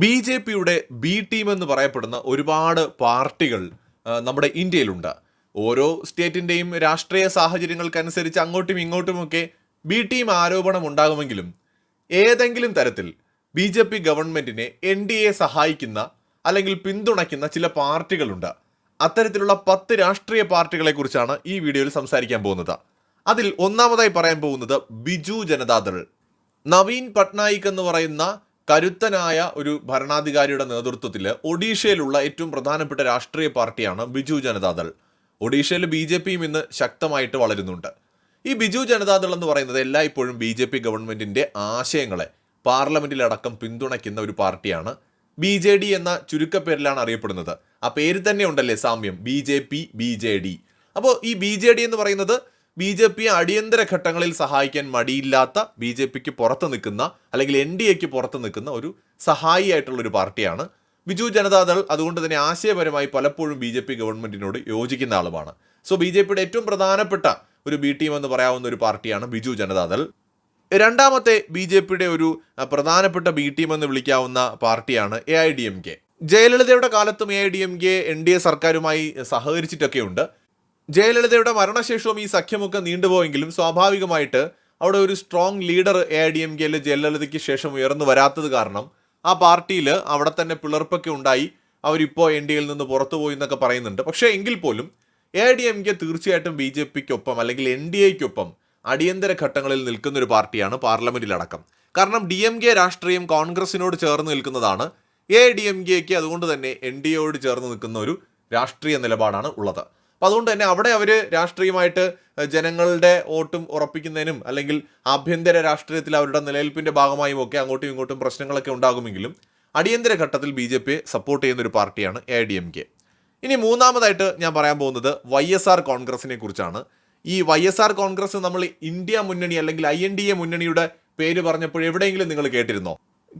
B J പിയുടെ B team എന്ന് പറയപ്പെടുന്ന ഒരുപാട് പാർട്ടികൾ നമ്മുടെ ഇന്ത്യയിലുണ്ട്. ഓരോ സ്റ്റേറ്റിന്റെയും രാഷ്ട്രീയ സാഹചര്യങ്ങൾക്കനുസരിച്ച് അങ്ങോട്ടും ഇങ്ങോട്ടുമൊക്കെ ബി ടീം ആരോപണം ഉണ്ടാകുമെങ്കിലും ഏതെങ്കിലും തരത്തിൽ ബി ജെ പി ഗവൺമെന്റിനെ എൻ ഡി എ സഹായിക്കുന്ന അല്ലെങ്കിൽ പിന്തുണയ്ക്കുന്ന ചില പാർട്ടികളുണ്ട്. അത്തരത്തിലുള്ള പത്ത് രാഷ്ട്രീയ പാർട്ടികളെക്കുറിച്ചാണ് ഈ വീഡിയോയിൽ സംസാരിക്കാൻ പോകുന്നത്. അതിൽ ഒന്നാമതായി പറയാൻ പോകുന്നത് ബിജു ജനതാദൾ. നവീൻ പട്നായിക് എന്ന് പറയുന്ന കരുത്തനായ ഒരു ഭരണാധികാരിയുടെ നേതൃത്വത്തിൽ ഒഡീഷയിലുള്ള ഏറ്റവും പ്രധാനപ്പെട്ട രാഷ്ട്രീയ പാർട്ടിയാണ് ബിജു ജനതാദൾ ഒഡീഷയിൽ ബി ജെ പിയും ഇന്ന് ശക്തമായിട്ട് വളരുന്നുണ്ട്. ഈ ബിജു ജനതാദൾ എന്ന് പറയുന്നത് എല്ലായ്പ്പോഴും ബി ജെ പി ഗവൺമെന്റിന്റെ ആശയങ്ങളെ പാർലമെന്റിലടക്കം പിന്തുണയ്ക്കുന്ന ഒരു പാർട്ടിയാണ്. ബി ജെ ഡി എന്ന ചുരുക്കപ്പേരിലാണ് അറിയപ്പെടുന്നത്. ആ പേര് തന്നെ ഉണ്ടല്ലേ സാമ്യം? B J P B J D അപ്പോൾ ഈ ബി ജെ ഡി എന്ന് പറയുന്നത് ബി ജെ പി അടിയന്തര ഘട്ടങ്ങളിൽ സഹായിക്കാൻ മടിയില്ലാത്ത ബി ജെ പിക്ക് പുറത്ത് നിൽക്കുന്ന അല്ലെങ്കിൽ എൻ ഡി എക്ക് പുറത്ത് നിൽക്കുന്ന ഒരു സഹായിയായിട്ടുള്ള ഒരു പാർട്ടിയാണ് ബിജു ജനതാദൾ. അതുകൊണ്ട് തന്നെ ആശയപരമായി പലപ്പോഴും ബി ജെ പി ഗവൺമെന്റിനോട് യോജിക്കുന്ന ആളുമാണ്. സോ ബി ജെ പിയുടെ ഏറ്റവും പ്രധാനപ്പെട്ട ഒരു ബി ടീം എന്ന് പറയാവുന്ന ഒരു പാർട്ടിയാണ് ബിജു ജനതാദൾ. രണ്ടാമത്തെ ബി ജെ പിയുടെ ഒരു പ്രധാനപ്പെട്ട ബി ടീം എന്ന് വിളിക്കാവുന്ന പാർട്ടിയാണ് A I D M K ജയലളിതയുടെ കാലത്തും A I D M K N D A സർക്കാരുമായി സഹകരിച്ചിട്ടൊക്കെ ഉണ്ട് ജയലളിതയുടെ മരണശേഷവും ഈ സഖ്യമൊക്കെ നീണ്ടുപോയെങ്കിലും സ്വാഭാവികമായിട്ട് അവിടെ ഒരു strong leader A I D M കെയിൽ ജയലളിതയ്ക്ക് ശേഷം ഉയർന്നു വരാത്തത് കാരണം ആ പാർട്ടിയിൽ അവിടെ തന്നെ പിളർപ്പൊക്കെ ഉണ്ടായി. അവരിപ്പോൾ എൻ ഡി എയിൽ നിന്ന് പുറത്തു പോയി എന്നൊക്കെ പറയുന്നുണ്ട്. പക്ഷേ എങ്കിൽ പോലും എ ഡി എം കെ തീർച്ചയായിട്ടും ബി ജെ പിക്കൊപ്പം അല്ലെങ്കിൽ എൻ ഡി എക്കൊപ്പം അടിയന്തര ഘട്ടങ്ങളിൽ നിൽക്കുന്ന ഒരു പാർട്ടിയാണ് പാർലമെന്റിലടക്കം. കാരണം ഡി എം കെ രാഷ്ട്രീയം കോൺഗ്രസിനോട് ചേർന്ന് നിൽക്കുന്നതാണ്. എ ഡി എം കെക്ക് അതുകൊണ്ട് തന്നെ എൻ ഡി എയോട് ചേർന്ന് നിൽക്കുന്ന ഒരു രാഷ്ട്രീയ നിലപാടാണ് ഉള്ളത്. അപ്പം അതുകൊണ്ട് തന്നെ അവിടെ അവർ രാഷ്ട്രീയമായിട്ട് ജനങ്ങളുടെ വോട്ടും ഉറപ്പിക്കുന്നതിനും അല്ലെങ്കിൽ ആഭ്യന്തര രാഷ്ട്രീയത്തിൽ അവരുടെ നിലനിൽപ്പിന്റെ ഭാഗമായും ഒക്കെ അങ്ങോട്ടും ഇങ്ങോട്ടും പ്രശ്നങ്ങളൊക്കെ ഉണ്ടാകുമെങ്കിലും അടിയന്തര ഘട്ടത്തിൽ ബി ജെ സപ്പോർട്ട് ചെയ്യുന്ന ഒരു പാർട്ടിയാണ് എ ഡി എം കെ ഇനി മൂന്നാമതായിട്ട് ഞാൻ പറയാൻ പോകുന്നത് വൈ എസ് ആർ കോൺഗ്രസിനെ കുറിച്ചാണ്. ഈ വൈ എസ് ആർ കോൺഗ്രസ് നമ്മൾ ഇന്ത്യ മുന്നണി അല്ലെങ്കിൽ ഐ എൻ ഡി എ മുന്നണിയുടെ പേര് പറഞ്ഞപ്പോൾ എവിടെയെങ്കിലും നിങ്ങൾ കേട്ടിരുന്നോ?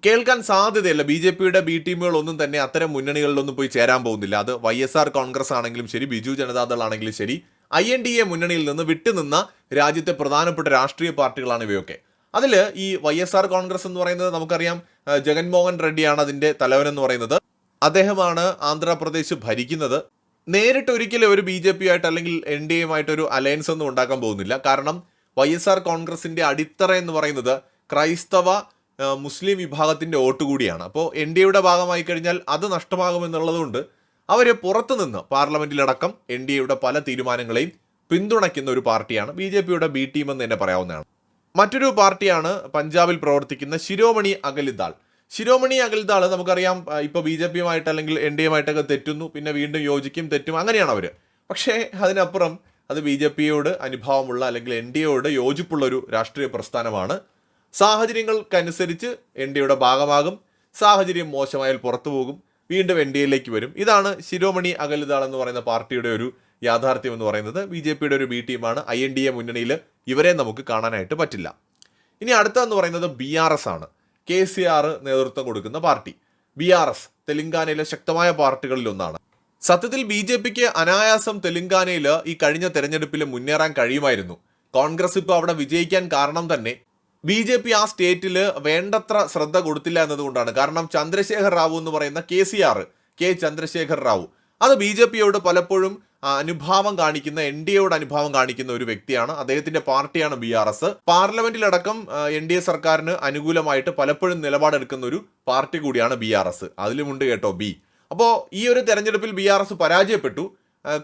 കേൾക്കാൻ സാധ്യതയില്ല. ബി ജെ പിയുടെ ബി ടീമുകളൊന്നും തന്നെ അത്തരം മുന്നണികളിലൊന്നും പോയി ചേരാൻ പോകുന്നില്ല. അത് വൈ എസ് ആർ കോൺഗ്രസ് ആണെങ്കിലും ശരി ബിജു ജനതാദൾ ആണെങ്കിലും ശരി ഐ എൻ ഡി എ മുന്നണിയിൽ നിന്ന് വിട്ടുനിന്ന രാജ്യത്തെ പ്രധാനപ്പെട്ട രാഷ്ട്രീയ പാർട്ടികളാണ് ഇവയൊക്കെ. അതിൽ ഈ വൈ എസ് ആർ കോൺഗ്രസ് എന്ന് പറയുന്നത് നമുക്കറിയാം ജഗൻമോഹൻ റെഡ്ഡിയാണ് അതിന്റെ തലവൻ എന്ന് പറയുന്നത്. അദ്ദേഹമാണ് ആന്ധ്രാപ്രദേശ് ഭരിക്കുന്നത്. നേരിട്ട് ഒരിക്കലും ഒരു ബി ജെ പി ആയിട്ട് അല്ലെങ്കിൽ എൻ ഡി എയുമായിട്ട് ഒരു അലയൻസ് ഒന്നും ഉണ്ടാക്കാൻ പോകുന്നില്ല. കാരണം വൈ എസ് ആർ കോൺഗ്രസിന്റെ അടിത്തറ എന്ന് പറയുന്നത് ക്രൈസ്തവ മുസ്ലിം വിഭാഗത്തിന്റെ വോട്ട് കൂടിയാണ്. അപ്പോൾ എൻ ഡി എയുടെ ഭാഗമായി കഴിഞ്ഞാൽ അത് നഷ്ടമാകുമെന്നുള്ളതുകൊണ്ട് അവർ പുറത്തുനിന്ന് പാർലമെന്റിലടക്കം എൻ ഡി എയുടെ പല തീരുമാനങ്ങളെയും പിന്തുണയ്ക്കുന്ന ഒരു പാർട്ടിയാണ് ബി ജെ പിയുടെ ബി ടീം എന്ന് തന്നെ പറയാവുന്നതാണ്. മറ്റൊരു പാർട്ടിയാണ് പഞ്ചാബിൽ പ്രവർത്തിക്കുന്ന ശിരോമണി അകലിദാൾ ശിരോമണി അകലിദാൾ നമുക്കറിയാം ഇപ്പോൾ ബി ജെ പിയുമായിട്ട് അല്ലെങ്കിൽ എൻ ഡി എമായിട്ടൊക്കെ തെറ്റുന്നു പിന്നെ വീണ്ടും യോജിക്കും തെറ്റും അങ്ങനെയാണ് അവർ പക്ഷേ അതിനപ്പുറം അത് ബി ജെ പിയോട് അനുഭാവമുള്ള അല്ലെങ്കിൽ എൻ ഡി എയോട് യോജിപ്പുള്ള ഒരു രാഷ്ട്രീയ പ്രസ്ഥാനമാണ് സാഹചര്യങ്ങൾക്കനുസരിച്ച് എൻ ഡി എയുടെ ഭാഗമാകും. സാഹചര്യം മോശമായാൽ പുറത്തു പോകും. വീണ്ടും എൻ ഡി എയിലേക്ക് വരും. ഇതാണ് ശിരോമണി അകലിതാൾ എന്ന് പറയുന്ന പാർട്ടിയുടെ ഒരു യാഥാർത്ഥ്യം എന്ന് പറയുന്നത്. ബി ജെ പിയുടെ ഒരു ബി ടീമാണ്. ഐ എൻ ഡി എ മുന്നണിയിൽ ഇവരെ നമുക്ക് കാണാനായിട്ട് പറ്റില്ല. ഇനി അടുത്തതെന്ന് പറയുന്നത് ബി ആർ എസ് ആണ്. കെ സി ആർ നേതൃത്വം കൊടുക്കുന്ന പാർട്ടി. ബി ആർ എസ് തെലങ്കാനയിലെ ശക്തമായ പാർട്ടികളിൽ ഒന്നാണ്. സത്യത്തിൽ ബി ജെ പിക്ക് അനായാസം തെലങ്കാനയിൽ ഈ കഴിഞ്ഞ തെരഞ്ഞെടുപ്പിൽ മുന്നേറാൻ കഴിയുമായിരുന്നു. കോൺഗ്രസ് ഇപ്പോൾ അവിടെ വിജയിക്കാൻ കാരണം തന്നെ ബി ജെ പി ആ സ്റ്റേറ്റിൽ വേണ്ടത്ര ശ്രദ്ധ കൊടുത്തില്ല എന്നതുകൊണ്ടാണ്. കാരണം ചന്ദ്രശേഖർ റാവു എന്ന് പറയുന്ന K C R K Chandrashekar Rao. അത് ബി ജെ പിയോട് പലപ്പോഴും അനുഭാവം കാണിക്കുന്ന എൻ ഡി എയോട് അനുഭാവം കാണിക്കുന്ന ഒരു വ്യക്തിയാണ്. അദ്ദേഹത്തിന്റെ പാർട്ടിയാണ് ബി ആർ എസ്. പാർലമെന്റിലടക്കം എൻ ഡി എ സർക്കാരിന് അനുകൂലമായിട്ട് പലപ്പോഴും നിലപാടെടുക്കുന്ന ഒരു പാർട്ടി കൂടിയാണ് ബി ആർ എസ്. അതിലുമുണ്ട് കേട്ടോ ബി. അപ്പോൾ ഈ ഒരു തെരഞ്ഞെടുപ്പിൽ ബി ആർ എസ് പരാജയപ്പെട്ടു.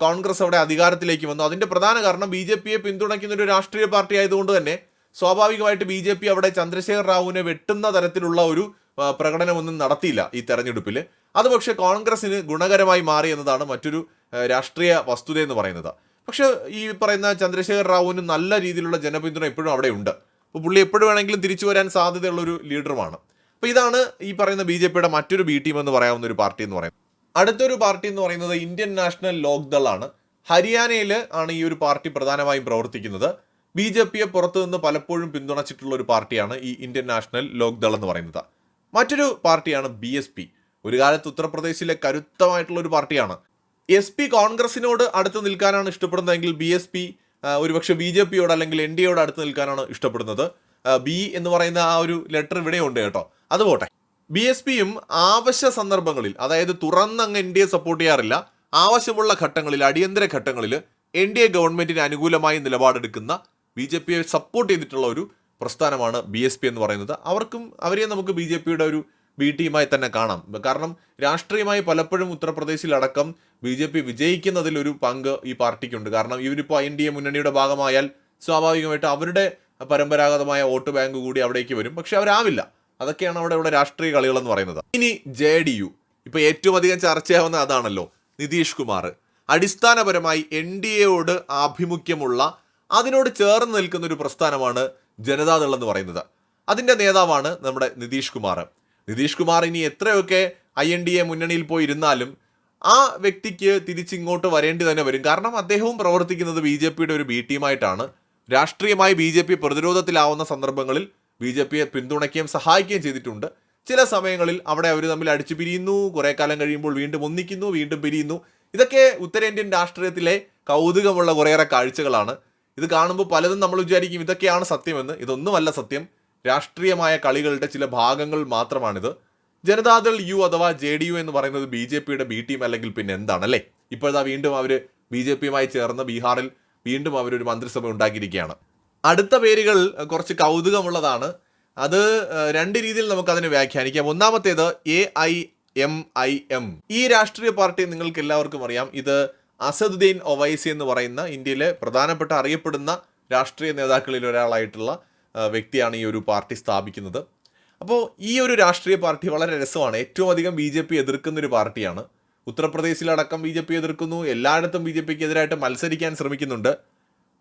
കോൺഗ്രസ് അവിടെ അധികാരത്തിലേക്ക് വന്നു. അതിന്റെ പ്രധാന കാരണം ബി ജെ പിയെ പിന്തുണയ്ക്കുന്ന ഒരു രാഷ്ട്രീയ പാർട്ടി ആയതുകൊണ്ട് തന്നെ സ്വാഭാവികമായിട്ട് ബി ജെ പി അവിടെ ചന്ദ്രശേഖർ റാവുവിനെ വെട്ടുന്ന തരത്തിലുള്ള ഒരു പ്രകടനമൊന്നും നടത്തിയില്ല ഈ തെരഞ്ഞെടുപ്പിൽ അത് പക്ഷേ കോൺഗ്രസിന് ഗുണകരമായി മാറി എന്നതാണ് മറ്റൊരു രാഷ്ട്രീയ വസ്തുത എന്ന് പറയുന്നത്. പക്ഷേ ഈ പറയുന്ന ചന്ദ്രശേഖർ റാവുവിന് നല്ല രീതിയിലുള്ള ജനപിന്തുണ എപ്പോഴും അവിടെ ഉണ്ട്. അപ്പോൾ പുള്ളി എപ്പോഴും വേണമെങ്കിലും തിരിച്ചു വരാൻ സാധ്യതയുള്ളൊരു ലീഡറുമാണ്. അപ്പോൾ ഇതാണ് ഈ പറയുന്ന ബി ജെ പിയുടെ മറ്റൊരു ബി ടീം എന്ന് പറയാവുന്ന ഒരു പാർട്ടി എന്ന് പറയുന്നത്. അടുത്തൊരു പാർട്ടി എന്ന് പറയുന്നത് ഇന്ത്യൻ നാഷണൽ ലോക്ദൾ ആണ് ഹരിയാനയിൽ ആണ് ഈ ഒരു പാർട്ടി പ്രധാനമായും പ്രവർത്തിക്കുന്നത്. ബി ജെ പിയെ പുറത്തു നിന്ന് പലപ്പോഴും പിന്തുണച്ചിട്ടുള്ള ഒരു പാർട്ടിയാണ് ഈ ഇന്ത്യൻ നാഷണൽ ലോക്ദൾ എന്ന് പറയുന്നത്. മറ്റൊരു പാർട്ടിയാണ് ബി എസ് പി. ഒരു കാലത്ത് ഉത്തർപ്രദേശിലെ കരുത്തമായിട്ടുള്ള ഒരു പാർട്ടിയാണ്. എസ് പി കോൺഗ്രസിനോട് അടുത്ത് നിൽക്കാനാണ് ഇഷ്ടപ്പെടുന്നതെങ്കിൽ ബി എസ് പി ഒരുപക്ഷെ ബി ജെ പിയോട് അല്ലെങ്കിൽ എൻ ഡി എയോട് അടുത്ത് നിൽക്കാനാണ് ഇഷ്ടപ്പെടുന്നത്. ബി എന്ന് പറയുന്ന ആ ഒരു ലെറ്റർ ഇവിടെ ഉണ്ട് കേട്ടോ. അത് പോട്ടെ. ബി എസ് പിയും ആവശ്യ സന്ദർഭങ്ങളിൽ അതായത് തുറന്നങ്ങ് എൻ ഡി എ സപ്പോർട്ട് ചെയ്യാറില്ല ആവശ്യമുള്ള ഘട്ടങ്ങളിൽ അടിയന്തര ഘട്ടങ്ങളിൽ എൻ ഡി എ ഗവൺമെന്റിന് അനുകൂലമായി നിലപാടെടുക്കുന്ന ബി ജെ പിയെ സപ്പോർട്ട് ചെയ്തിട്ടുള്ള ഒരു പ്രസ്ഥാനമാണ് ബി എസ് പി എന്ന് പറയുന്നത്. അവർക്കും അവരെ നമുക്ക് ബി ജെ പിയുടെ ഒരു ബി ടീമായി തന്നെ കാണാം. കാരണം രാഷ്ട്രീയമായി പലപ്പോഴും ഉത്തർപ്രദേശിലടക്കം ബി ജെ പി വിജയിക്കുന്നതിൽ ഒരു പങ്ക് ഈ പാർട്ടിക്കുണ്ട്. കാരണം ഇവരിപ്പോൾ ഐ എൻ ഡി എ മുന്നണിയുടെ ഭാഗമായാൽ സ്വാഭാവികമായിട്ട് അവരുടെ പരമ്പരാഗതമായ വോട്ട് ബാങ്ക് കൂടി അവിടേക്ക് വരും. പക്ഷെ അവരാവില്ല. അതൊക്കെയാണ് അവിടെ ഇവിടെ രാഷ്ട്രീയ കളികളെന്ന് പറയുന്നത്. ഇനി ജെ ഡി യു. ഇപ്പൊ ഏറ്റവും അധികം ചർച്ചയാവുന്ന അതാണല്ലോ നിതീഷ് കുമാർ. അടിസ്ഥാനപരമായി എൻ ഡി എയോട് ആഭിമുഖ്യമുള്ള അതിനോട് ചേർന്ന് നിൽക്കുന്ന ഒരു പ്രസ്ഥാനമാണ് ജനതാദൾ എന്ന് പറയുന്നത്. അതിന്റെ നേതാവാണ് നമ്മുടെ നിതീഷ് കുമാർ. നിതീഷ് കുമാർ ഇനി എത്രയൊക്കെ ഐ എൻ ഡി എ മുന്നണിയിൽ പോയി ഇരുന്നാലും ആ വ്യക്തിക്ക് തിരിച്ചിങ്ങോട്ട് വരേണ്ടി തന്നെ വരും. കാരണം അദ്ദേഹവും പ്രവർത്തിക്കുന്നത് ബി ജെ പിയുടെ ഒരു ബി ടീമായിട്ടാണ്. രാഷ്ട്രീയമായി ബി ജെ പി പ്രതിരോധത്തിലാവുന്ന സന്ദർഭങ്ങളിൽ ബി ജെ പിയെ പിന്തുണയ്ക്കുകയും സഹായിക്കുകയും ചെയ്തിട്ടുണ്ട്. ചില സമയങ്ങളിൽ അവിടെ അവർ തമ്മിൽ അടിച്ചു പിരിയുന്നു കുറേ കാലം കഴിയുമ്പോൾ വീണ്ടും ഒന്നിക്കുന്നു വീണ്ടും പിരിയുന്നു. ഇതൊക്കെ ഉത്തരേന്ത്യൻ രാഷ്ട്രീയത്തിലെ കൗതുകമുള്ള കുറേയേറെ കാഴ്ചകളാണ്. ഇത് കാണുമ്പോൾ പലതും നമ്മൾ വിചാരിക്കും ഇതൊക്കെയാണ് സത്യമെന്ന്. ഇതൊന്നുമല്ല സത്യം. രാഷ്ട്രീയമായ കളികളുടെ ചില ഭാഗങ്ങൾ മാത്രമാണിത്. ജനതാദൾ യു അഥവാ ജെ ഡി യു എന്ന് പറയുന്നത് ബി ജെ പിയുടെ ബി ടീം അല്ലെങ്കിൽ പിന്നെ എന്താണല്ലേ അല്ലേ? ഇപ്പോഴാ വീണ്ടും അവർ ബി ജെ പിയുമായി ചേർന്ന് ബീഹാറിൽ വീണ്ടും അവരൊരു മന്ത്രിസഭ ഉണ്ടാക്കിയിരിക്കുകയാണ്. അടുത്ത പേരുകൾ കുറച്ച് കൗതുകമുള്ളതാണ്. അത് രണ്ട് രീതിയിൽ നമുക്കതിനെ വ്യാഖ്യാനിക്കാം. ഒന്നാമത്തേത് A I M I M ഈ രാഷ്ട്രീയ പാർട്ടി നിങ്ങൾക്ക് എല്ലാവർക്കും അറിയാം. ഇത് അസദുദ്ദീൻ ഒവൈസി എന്ന് പറയുന്ന ഇന്ത്യയിലെ പ്രധാനപ്പെട്ട അറിയപ്പെടുന്ന രാഷ്ട്രീയ നേതാക്കളിൽ ഒരാളായിട്ടുള്ള വ്യക്തിയാണ് ഈ ഒരു പാർട്ടി സ്ഥാപിക്കുന്നത്. അപ്പോൾ ഈ ഒരു രാഷ്ട്രീയ പാർട്ടി വളരെ രസമാണ്. ഏറ്റവും അധികം ബി ജെ പി എതിർക്കുന്ന ഒരു പാർട്ടിയാണ്. ഉത്തർപ്രദേശിലടക്കം ബി ജെ പി എതിർക്കുന്നു. എല്ലായിടത്തും ബി ജെ പിക്ക് എതിരായിട്ട് മത്സരിക്കാൻ ശ്രമിക്കുന്നുണ്ട്.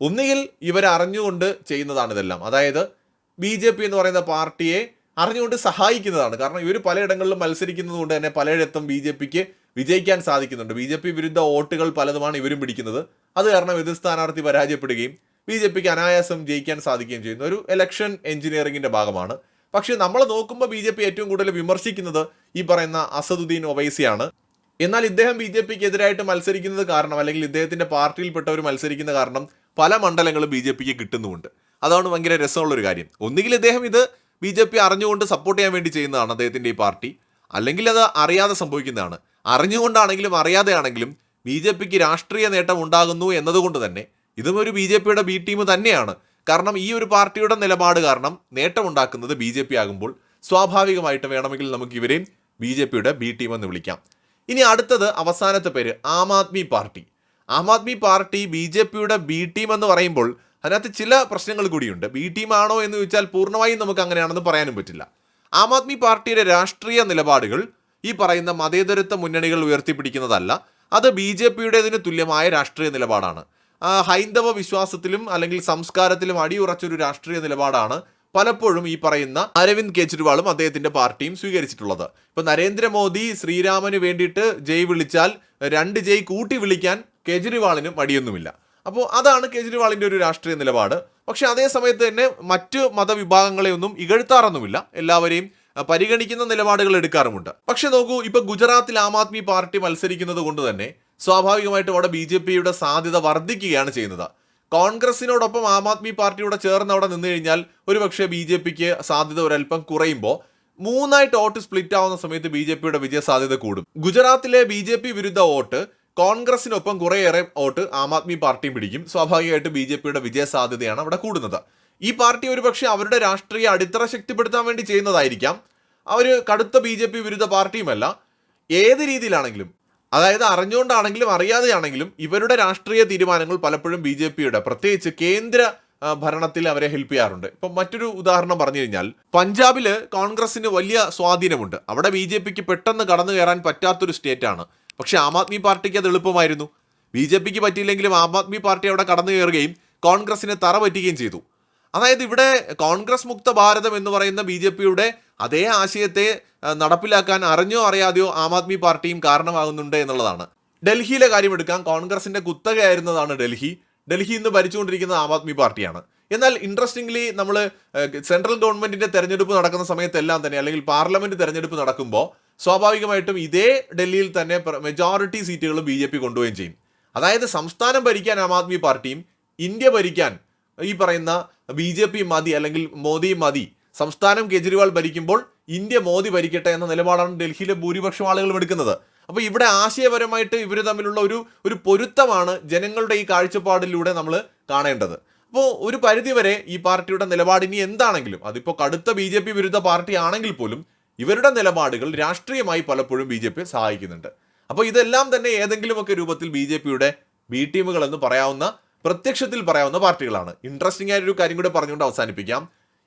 ഒന്നുകിൽ ഇവർ അറിഞ്ഞുകൊണ്ട് ചെയ്യുന്നതാണ് ഇതെല്ലാം. അതായത് ബി ജെ പി എന്ന് പറയുന്ന പാർട്ടിയെ അറിഞ്ഞുകൊണ്ട് സഹായിക്കുന്നതാണ്. കാരണം ഇവർ പലയിടങ്ങളിലും മത്സരിക്കുന്നത് കൊണ്ട് തന്നെ പലയിടത്തും ബി ജെ പിക്ക് വിജയിക്കാൻ സാധിക്കുന്നുണ്ട്. ബി ജെ പി വിരുദ്ധ വോട്ടുകൾ പലതുമാണ് ഇവരും പിടിക്കുന്നത്. അത് കാരണം എതിർ സ്ഥാനാർത്ഥി പരാജയപ്പെടുകയും ബി ജെ പിക്ക് അനായാസം ജയിക്കാൻ സാധിക്കുകയും ചെയ്യുന്ന. ഒരു ഇലക്ഷൻ എഞ്ചിനീയറിംഗിന്റെ ഭാഗമാണ്. പക്ഷേ നമ്മൾ നോക്കുമ്പോൾ ബി ജെ പി ഏറ്റവും കൂടുതൽ വിമർശിക്കുന്നത് ഈ പറയുന്ന അസദുദ്ദീൻ ഒവൈസിയാണ്. എന്നാൽ ഇദ്ദേഹം ബി ജെ പിക്ക് എതിരായിട്ട് മത്സരിക്കുന്നത് കാരണം അല്ലെങ്കിൽ ഇദ്ദേഹത്തിന്റെ പാർട്ടിയിൽപ്പെട്ടവർ മത്സരിക്കുന്ന കാരണം പല മണ്ഡലങ്ങളും ബി ജെ പിക്ക് കിട്ടുന്നുമുണ്ട്. അതാണ് ഭയങ്കര രസമുള്ള ഒരു കാര്യം. ഒന്നുകിൽ ഇദ്ദേഹം ഇത് ബി ജെ പി അറിഞ്ഞുകൊണ്ട് സപ്പോർട്ട് ചെയ്യാൻ വേണ്ടി ചെയ്യുന്നതാണ് അദ്ദേഹത്തിന്റെ ഈ പാർട്ടി. അല്ലെങ്കിൽ അത് അറിയാതെ സംഭവിക്കുന്നതാണ്. അറിഞ്ഞുകൊണ്ടാണെങ്കിലും അറിയാതെയാണെങ്കിലും ബി ജെ പിക്ക് രാഷ്ട്രീയ നേട്ടം ഉണ്ടാകുന്നു എന്നതുകൊണ്ട് തന്നെ ഇതും ഒരു ബി ജെ പിയുടെ ബി ടീം തന്നെയാണ്. കാരണം ഈ ഒരു പാർട്ടിയുടെ നിലപാട് കാരണം നേട്ടമുണ്ടാക്കുന്നത് ബി ജെ പി ആകുമ്പോൾ സ്വാഭാവികമായിട്ട് വേണമെങ്കിൽ നമുക്ക് ഇവരെയും ബി ജെ പിയുടെ ബി ടീം എന്ന് വിളിക്കാം. ഇനി അടുത്തത് അവസാനത്തെ പേര് Aam Aadmi party. Aam Aadmi party B J പിയുടെ ബി ടീം എന്ന് പറയുമ്പോൾ അതിനകത്ത് ചില പ്രശ്നങ്ങൾ കൂടിയുണ്ട്. ബി ടീം ആണോ എന്ന് ചോദിച്ചാൽ പൂർണമായും നമുക്ക് അങ്ങനെയാണെന്ന് പറയാനും പറ്റില്ല. ആം ആദ്മി പാർട്ടിയുടെ രാഷ്ട്രീയ നിലപാടുകൾ ഈ പറയുന്ന മതേതരത്വ മുന്നണികൾ ഉയർത്തിപ്പിടിക്കുന്നതല്ല അത് ബി ജെ പിയുടേതിന് തുല്യമായ രാഷ്ട്രീയ നിലപാടാണ്. ഹൈന്ദവ വിശ്വാസത്തിലും അല്ലെങ്കിൽ സംസ്കാരത്തിലും അടിയുറച്ചൊരു രാഷ്ട്രീയ നിലപാടാണ് പലപ്പോഴും ഈ പറയുന്ന അരവിന്ദ് കെജ്രിവാളും അദ്ദേഹത്തിന്റെ പാർട്ടിയും സ്വീകരിച്ചിട്ടുള്ളത്. ഇപ്പൊ നരേന്ദ്രമോദി ശ്രീരാമന് വേണ്ടിയിട്ട് ജയ് വിളിച്ചാൽ രണ്ട് ജയ് കൂട്ടി വിളിക്കാൻ കെജ്രിവാളിനും മടിയൊന്നുമില്ല. അപ്പോൾ അതാണ് കെജ്രിവാളിന്റെ ഒരു രാഷ്ട്രീയ നിലപാട്. പക്ഷെ അതേ സമയത്ത് തന്നെ മറ്റ് മതവിഭാഗങ്ങളെയൊന്നും ഇകഴ്ത്താറൊന്നുമില്ല. എല്ലാവരെയും പരിഗണിക്കുന്ന നിലപാടുകൾ എടുക്കാറുമുണ്ട്. പക്ഷെ നോക്കൂ ഇപ്പൊ ഗുജറാത്തിൽ ആം ആദ്മി പാർട്ടി മത്സരിക്കുന്നത് കൊണ്ട് തന്നെ സ്വാഭാവികമായിട്ടും അവിടെ ബി ജെ പിയുടെ സാധ്യത വർദ്ധിക്കുകയാണ് ചെയ്യുന്നത്. കോൺഗ്രസിനോടൊപ്പം ആം ആദ്മി പാർട്ടിയോടെ ചേർന്ന് അവിടെ നിന്ന് കഴിഞ്ഞാൽ ഒരുപക്ഷെ ബി ജെ പിക്ക് സാധ്യത ഒരല്പം കുറയുമ്പോൾ മൂന്നായിട്ട് വോട്ട് സ്പ്ലിറ്റ് ആവുന്ന സമയത്ത് ബി ജെ പിയുടെ വിജയ സാധ്യത കൂടും. ഗുജറാത്തിലെ ബി ജെ പി വിരുദ്ധ വോട്ട് കോൺഗ്രസിനൊപ്പം കുറേയേറെ വോട്ട് ആം ആദ്മി പാർട്ടിയും പിടിക്കും. സ്വാഭാവികമായിട്ട് ബി ജെ പിയുടെ വിജയ സാധ്യതയാണ് അവിടെ കൂടുന്നത്. ഈ പാർട്ടി ഒരുപക്ഷെ അവരുടെ രാഷ്ട്രീയ അടിത്തറ ശക്തിപ്പെടുത്താൻ വേണ്ടി ചെയ്യുന്നതായിരിക്കാം. അവർ കടുത്ത ബി ജെ പി വിരുദ്ധ പാർട്ടിയുമല്ല. ഏത് രീതിയിലാണെങ്കിലും അതായത് അറിഞ്ഞുകൊണ്ടാണെങ്കിലും അറിയാതെയാണെങ്കിലും ഇവരുടെ രാഷ്ട്രീയ തീരുമാനങ്ങൾ പലപ്പോഴും ബി ജെ പിയുടെ പ്രത്യേകിച്ച് കേന്ദ്ര ഭരണത്തിൽ അവരെ ഹെൽപ്പ് ചെയ്യാറുണ്ട്. ഇപ്പം മറ്റൊരു ഉദാഹരണം പറഞ്ഞു കഴിഞ്ഞാൽ പഞ്ചാബിൽ കോൺഗ്രസിന് വലിയ സ്വാധീനമുണ്ട്. അവിടെ ബി ജെ പിക്ക് പെട്ടെന്ന് കടന്നു കയറാൻ പറ്റാത്തൊരു സ്റ്റേറ്റ് ആണ് പക്ഷേ ആം ആദ്മി പാർട്ടിക്ക് അത് എളുപ്പമായിരുന്നു. ബി ജെ പിക്ക് പറ്റിയില്ലെങ്കിലും ആം ആദ്മി പാർട്ടി അവിടെ കടന്നു കയറുകയും കോൺഗ്രസിനെ തറ പറ്റുകയും ചെയ്തു. അതായത് ഇവിടെ കോൺഗ്രസ് മുക്ത ഭാരതം എന്ന് പറയുന്ന ബി ജെ പിയുടെ അതേ ആശയത്തെ നടപ്പിലാക്കാൻ അറിഞ്ഞോ അറിയാതെയോ ആം ആദ്മി പാർട്ടിയും കാരണമാകുന്നുണ്ട് എന്നുള്ളതാണ്. ഡൽഹിയിലെ കാര്യം എടുക്കാം. കോൺഗ്രസിന്റെ കുത്തകയായിരുന്നതാണ് ഡൽഹി. ഡൽഹി ഇന്ന് ഭരിച്ചുകൊണ്ടിരിക്കുന്നത് ആം ആദ്മി പാർട്ടിയാണ്. എന്നാൽ ഇൻട്രസ്റ്റിംഗ്ലി നമ്മൾ സെൻട്രൽ ഗവൺമെന്റിന്റെ തെരഞ്ഞെടുപ്പ് നടക്കുന്ന സമയത്തെല്ലാം തന്നെ അല്ലെങ്കിൽ പാർലമെന്റ് തെരഞ്ഞെടുപ്പ് നടക്കുമ്പോൾ സ്വാഭാവികമായിട്ടും ഇതേ ഡൽഹിയിൽ തന്നെ മെജോറിറ്റി സീറ്റുകൾ ബി ജെ പി കൊണ്ടുപോവുകയും ചെയ്യും. അതായത് സംസ്ഥാനം ഭരിക്കാൻ ആം ആദ്മി പാർട്ടിയും ഇന്ത്യ ഭരിക്കാൻ ഈ പറയുന്ന ബി ജെ പി മതി അല്ലെങ്കിൽ മോദി മതി സംസ്ഥാനം കേജ്രിവാൾ ഭരിക്കുമ്പോൾ ഇന്ത്യ മോദി ഭരിക്കട്ടെ എന്ന നിലപാടാണ് ഡൽഹിയിലെ ഭൂരിപക്ഷം ആളുകളും എടുക്കുന്നത്. അപ്പോൾ ഇവിടെ ആശയപരമായിട്ട് ഇവർ തമ്മിലുള്ള ഒരു ഒരു പൊരുത്തമാണ് ജനങ്ങളുടെ ഈ കാഴ്ചപ്പാടിലൂടെ നമ്മൾ കാണേണ്ടത്. അപ്പോൾ ഒരു പരിധിവരെ ഈ പാർട്ടിയുടെ നിലപാട് ഇനി എന്താണെങ്കിലും അതിപ്പോൾ കടുത്ത ബി ജെ പി വിരുദ്ധ പാർട്ടി ആണെങ്കിൽ പോലും ഇവരുടെ നിലപാടുകൾ രാഷ്ട്രീയമായി പലപ്പോഴും ബി ജെ പി സഹായിക്കുന്നുണ്ട്. അപ്പോൾ ഇതെല്ലാം തന്നെ ഏതെങ്കിലുമൊക്കെ രൂപത്തിൽ ബി ജെ പിയുടെ ബി ടീമുകൾ എന്ന് പറയാവുന്ന പ്രത്യക്ഷത്തിൽ പറയാവുന്ന പാർട്ടികളാണ്. ഇൻട്രസ്റ്റിംഗ് ആയ ഒരു കാര്യം കൂടെ പറഞ്ഞുകൊണ്ട് അവസാനിപ്പിക്കാം.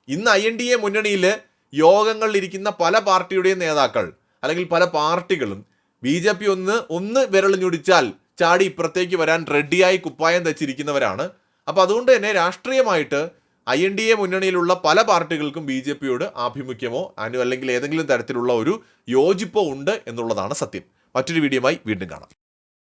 ഇന്ന് ഐ എൻ ഡി എ മുന്നണിയിൽ യോഗങ്ങളിൽ ഇരിക്കുന്ന പല പാർട്ടിയുടെയും നേതാക്കൾ അല്ലെങ്കിൽ പല പാർട്ടികളും ബി ജെ പി ഒന്ന് ഒന്ന് വിരളിഞ്ഞൊടിച്ചാൽ ചാടി ഇപ്പുറത്തേക്ക് വരാൻ റെഡിയായി കുപ്പായം തച്ചിരിക്കുന്നവരാണ്. അപ്പോൾ അതുകൊണ്ട് തന്നെ രാഷ്ട്രീയമായിട്ട് ഐ എൻ ഡി എ മുന്നണിയിലുള്ള പല പാർട്ടികൾക്കും ബി ജെ പിയോട് ആഭിമുഖ്യമോ അനു അല്ലെങ്കിൽ ഏതെങ്കിലും തരത്തിലുള്ള ഒരു യോജിപ്പോ ഉണ്ട് എന്നുള്ളതാണ് സത്യം. മറ്റൊരു വീഡിയോയുമായി വീണ്ടും കാണാം.